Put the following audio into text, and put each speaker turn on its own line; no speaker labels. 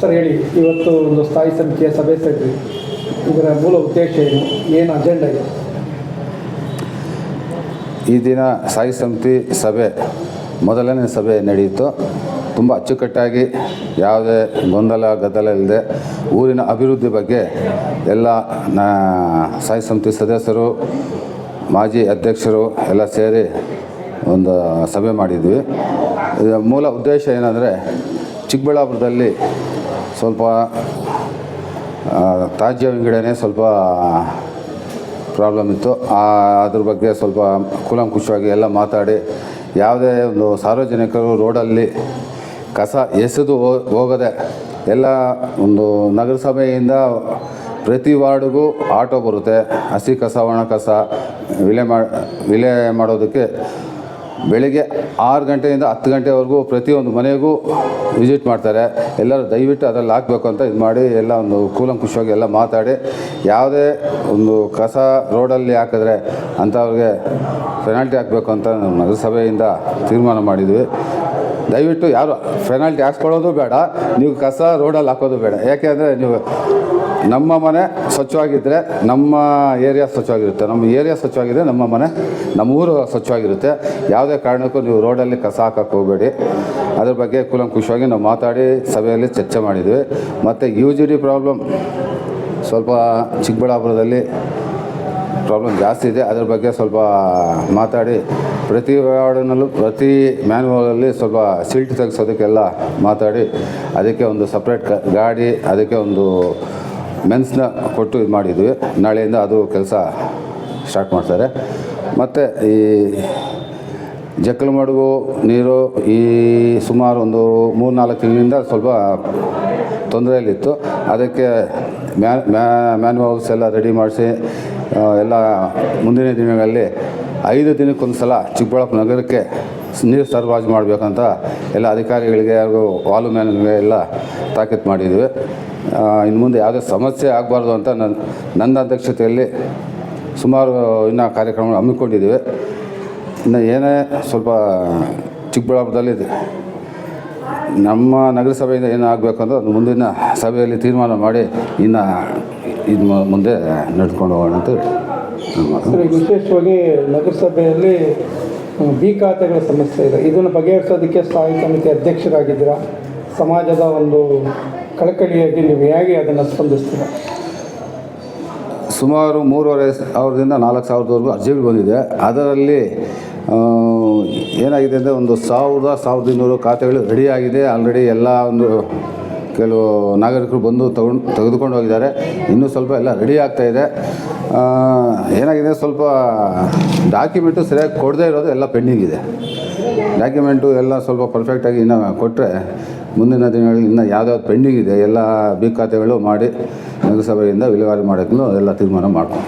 Sir, ಹೇಳಿ, ಇವತ್ತು ಒಂದು ಸ್ಥಾಯಿ ಸಮಿತಿಯ ಸಭೆ ಸೇರಿ ಇದರ ಮೂಲ ಉದ್ದೇಶ ಏನು? ಏನು ಅಜೆಂಡಾ ಇದೆ?
ಈ ದಿನ ಸ್ಥಾಯಿ ಸಮಿತಿ ಸಭೆ, ಮೊದಲನೇ ಸಭೆ ನಡೆಯಿತು. ತುಂಬ ಅಚ್ಚುಕಟ್ಟಾಗಿ ಯಾವುದೇ ಗೊಂದಲ, ಗದ್ದಲ ಇಲ್ಲದೆ ಊರಿನ ಅಭಿವೃದ್ಧಿ ಬಗ್ಗೆ ಎಲ್ಲ ಸ್ಥಾಯಿ ಸಮಿತಿ ಸದಸ್ಯರು, ಮಾಜಿ ಅಧ್ಯಕ್ಷರು ಎಲ್ಲ ಸೇರಿ ಒಂದು ಸಭೆ ಮಾಡಿದ್ವಿ. ಮೂಲ ಉದ್ದೇಶ ಏನಂದರೆ ಚಿಕ್ಕಬಳ್ಳಾಪುರದಲ್ಲಿ ಸ್ವಲ್ಪ ತಾಜ್ಯ ವಿಂಗಡಣೆ ಸ್ವಲ್ಪ ಪ್ರಾಬ್ಲಮ್ ಇತ್ತು. ಅದ್ರ ಬಗ್ಗೆ ಸ್ವಲ್ಪ ಕೂಲಂಕುಷವಾಗಿ ಎಲ್ಲ ಮಾತಾಡಿ, ಯಾವುದೇ ಒಂದು ಸಾರ್ವಜನಿಕರು ರೋಡಲ್ಲಿ ಕಸ ಎಸೆದು ಹೋಗದೆ ಎಲ್ಲ ಒಂದು ನಗರಸಭೆಯಿಂದ ಪ್ರತಿ ವಾರ್ಡ್ಗೂ ಆಟೋ ಬರುತ್ತೆ. ಹಸಿ ಕಸ, ಒಣ ಕಸ, ವಿಲೆ ಮಾ, ವಿಲೆ ಮಾಡೋದಕ್ಕೆ ಬೆಳಿಗ್ಗೆ ಆರು ಗಂಟೆಯಿಂದ ಹತ್ತು ಗಂಟೆವರೆಗೂ ಪ್ರತಿಯೊಂದು ಮನೆಗೂ ವಿಸಿಟ್ ಮಾಡ್ತಾರೆ. ಎಲ್ಲರೂ ದಯವಿಟ್ಟು ಅದರಲ್ಲಿ ಹಾಕಬೇಕು ಅಂತ ಇದು ಮಾಡಿ ಎಲ್ಲ ಒಂದು ಕೂಲಂಕುಷವಾಗಿ ಎಲ್ಲ ಮಾತಾಡಿ. ಯಾವುದೇ ಒಂದು ಕಸ ರೋಡಲ್ಲಿ ಹಾಕಿದ್ರೆ ಅಂಥವ್ರಿಗೆ ಪೆನಾಲ್ಟಿ ಹಾಕಬೇಕು ಅಂತ ನಮ್ಮ ನಗರಸಭೆಯಿಂದ ತೀರ್ಮಾನ ಮಾಡಿದ್ವಿ. ದಯವಿಟ್ಟು ಯಾರು ಪೆನಾಲ್ಟಿ ಹಾಕ್ಸ್ಕೊಳ್ಳೋದು ಬೇಡ, ನೀವು ಕಸ ರೋಡಲ್ಲಿ ಹಾಕೋದು ಬೇಡ. ಯಾಕೆ ಅಂದರೆ ನೀವು ನಮ್ಮ ಮನೆ ಸ್ವಚ್ಛವಾಗಿದ್ದರೆ ನಮ್ಮ ಏರಿಯಾ ಸ್ವಚ್ಛವಾಗಿರುತ್ತೆ. ನಮ್ಮ ಏರಿಯಾ ಸ್ವಚ್ಛವಾಗಿದ್ದರೆ ನಮ್ಮ ಮನೆ ನಮ್ಮ ಊರು ಸ್ವಚ್ಛವಾಗಿರುತ್ತೆ. ಯಾವುದೇ ಕಾರಣಕ್ಕೂ ನೀವು ರೋಡಲ್ಲಿ ಕಸ ಹಾಕಕ್ಕೆ ಹೋಗಬೇಡಿ. ಅದ್ರ ಬಗ್ಗೆ ಕುಲಂಕುಷವಾಗಿ ನಾವು ಮಾತಾಡಿ ಸಭೆಯಲ್ಲಿ ಚರ್ಚೆ ಮಾಡಿದ್ವಿ. ಮತ್ತು ಯು ಜಿ ಡಿ ಪ್ರಾಬ್ಲಮ್ ಸ್ವಲ್ಪ ಚಿಕ್ಕಬಳ್ಳಾಪುರದಲ್ಲಿ ಪ್ರಾಬ್ಲಮ್ ಜಾಸ್ತಿ ಇದೆ. ಅದ್ರ ಬಗ್ಗೆ ಸ್ವಲ್ಪ ಮಾತಾಡಿ ಪ್ರತಿ ವಾರ್ಡ್ನಲ್ಲೂ, ಪ್ರತಿ ಮ್ಯಾನ್ಯಲಲ್ಲಿ ಸ್ವಲ್ಪ ಸಿಲ್ಟ್ ತೆಗೆಸೋದಕ್ಕೆಲ್ಲ ಮಾತಾಡಿ. ಅದಕ್ಕೆ ಒಂದು ಸಪ್ರೇಟ್ ಗಾಡಿ, ಅದಕ್ಕೆ ಒಂದು ಮೆನ್ಸ್ನ ಕೊಟ್ಟು ಇದು ಮಾಡಿದ್ವಿ. ನಾಳೆಯಿಂದ ಅದು ಕೆಲಸ ಸ್ಟಾರ್ಟ್ ಮಾಡ್ತಾರೆ. ಮತ್ತು ಈ ಜಕ್ಕಲು ಮಡುಗು ನೀರು ಈ ಸುಮಾರು ಒಂದು ಮೂರು ನಾಲ್ಕು ತಿಂಗಳಿಂದ ಸ್ವಲ್ಪ ತೊಂದರೆಯಲ್ಲಿತ್ತು. ಅದಕ್ಕೆ ಮ್ಯಾ ಮ್ಯಾನ್ಯುವಲ್ಸ್ ಎಲ್ಲ ರೆಡಿ ಮಾಡಿಸಿ ಎಲ್ಲ ಮುಂದಿನ ದಿನಗಳಲ್ಲಿ ಐದು ದಿನಕ್ಕೊಂದು ಸಲ ಚಿಕ್ಕಬಳ್ಳಾಪುರ ನಗರಕ್ಕೆ ನೀರು ಸರಬರಾಜು ಮಾಡಬೇಕಂತ ಎಲ್ಲ ಅಧಿಕಾರಿಗಳಿಗೆ ಹಾಗೂ ವಾಲು ಮ್ಯಾನ್ಗೆ ಎಲ್ಲ ತಾಕೀತು ಮಾಡಿದ್ದೀವಿ. ಇನ್ನು ಮುಂದೆ ಯಾವುದೇ ಸಮಸ್ಯೆ ಆಗಬಾರ್ದು ಅಂತ ನನ್ನ ನನ್ನ ಅಧ್ಯಕ್ಷತೆಯಲ್ಲಿ ಸುಮಾರು ಇನ್ನು ಕಾರ್ಯಕ್ರಮ ಹಮ್ಮಿಕೊಂಡಿದ್ದೀವಿ. ಇನ್ನು ಏನೇ ಸ್ವಲ್ಪ ಚಿಕ್ಕಬಳ್ಳಾಪುರದಲ್ಲಿ ನಮ್ಮ ನಗರಸಭೆಯಿಂದ ಏನು ಆಗಬೇಕು ಅಂತ ಮುಂದಿನ ಸಭೆಯಲ್ಲಿ ತೀರ್ಮಾನ ಮಾಡಿ ಇನ್ನು ಇದು ಮುಂದೆ ನಡ್ಕೊಂಡು ಹೋಗೋಣ ಅಂತ
ಹೇಳಿ. ವಿಶೇಷವಾಗಿ ನಗರಸಭೆಯಲ್ಲಿ ಬಿ ಖಾತೆಗಳ ಸಮಸ್ಯೆ ಇದೆ. ಇದನ್ನು ಬಗೆಹರಿಸೋದಕ್ಕೆ ಸ್ಥಾಯಿ ಸಮಿತಿ ಅಧ್ಯಕ್ಷರಾಗಿದ್ದೀರ? ಸಮಾಜದ ಒಂದು ಕಳಕಳಿಯಾಗಿ ನೀವು ಹೇಗೆ ಅದನ್ನು ಸ್ಪಂದಿಸ್ತೀರ?
ಸುಮಾರು ಮೂರುವರೆ ಸಾವಿರದಿಂದ ನಾಲ್ಕು ಸಾವಿರದವರೆಗೂ ಅರ್ಜಿಗಳು ಬಂದಿದೆ. ಅದರಲ್ಲಿ ಏನಾಗಿದೆ ಅಂದರೆ ಒಂದು ಸಾವಿರದ ಸಾವಿರದ ಇನ್ನೂರು ಖಾತೆಗಳು ರೆಡಿಯಾಗಿದೆ ಆಲ್ರೆಡಿ ಎಲ್ಲ ಒಂದು ಕೆಲವು ನಾಗರಿಕರು ಬಂದು ತಗೊಂಡು ತೆಗೆದುಕೊಂಡು ಹೋಗಿದ್ದಾರೆ. ಇನ್ನೂ ಸ್ವಲ್ಪ ಎಲ್ಲ ರೆಡಿ ಆಗ್ತಾ ಇದೆ. ಏನಾಗಿದೆ? ಸ್ವಲ್ಪ ಡಾಕ್ಯುಮೆಂಟು ಸರಿಯಾಗಿ ಕೊಡದೇ ಇರೋದು ಎಲ್ಲ ಪೆಂಡಿಂಗ್ ಇದೆ. ಡಾಕ್ಯುಮೆಂಟು ಎಲ್ಲ ಸ್ವಲ್ಪ ಪರ್ಫೆಕ್ಟಾಗಿ ಇನ್ನು ಕೊಟ್ಟರೆ ಮುಂದಿನ ದಿನಗಳಲ್ಲಿ ಇನ್ನು ಯಾವ್ದಾವ್ದು ಪೆಂಡಿಂಗ್ ಇದೆ, ಎಲ್ಲ ಬಿ ಖಾತೆಗಳು ಮಾಡಿ ನಗರಸಭೆಯಿಂದ ವಿಲೇವಾರಿ ಮಾಡೋಕ್ಕೂ ಎಲ್ಲ ತೀರ್ಮಾನ ಮಾಡ್ಕೊಂಡು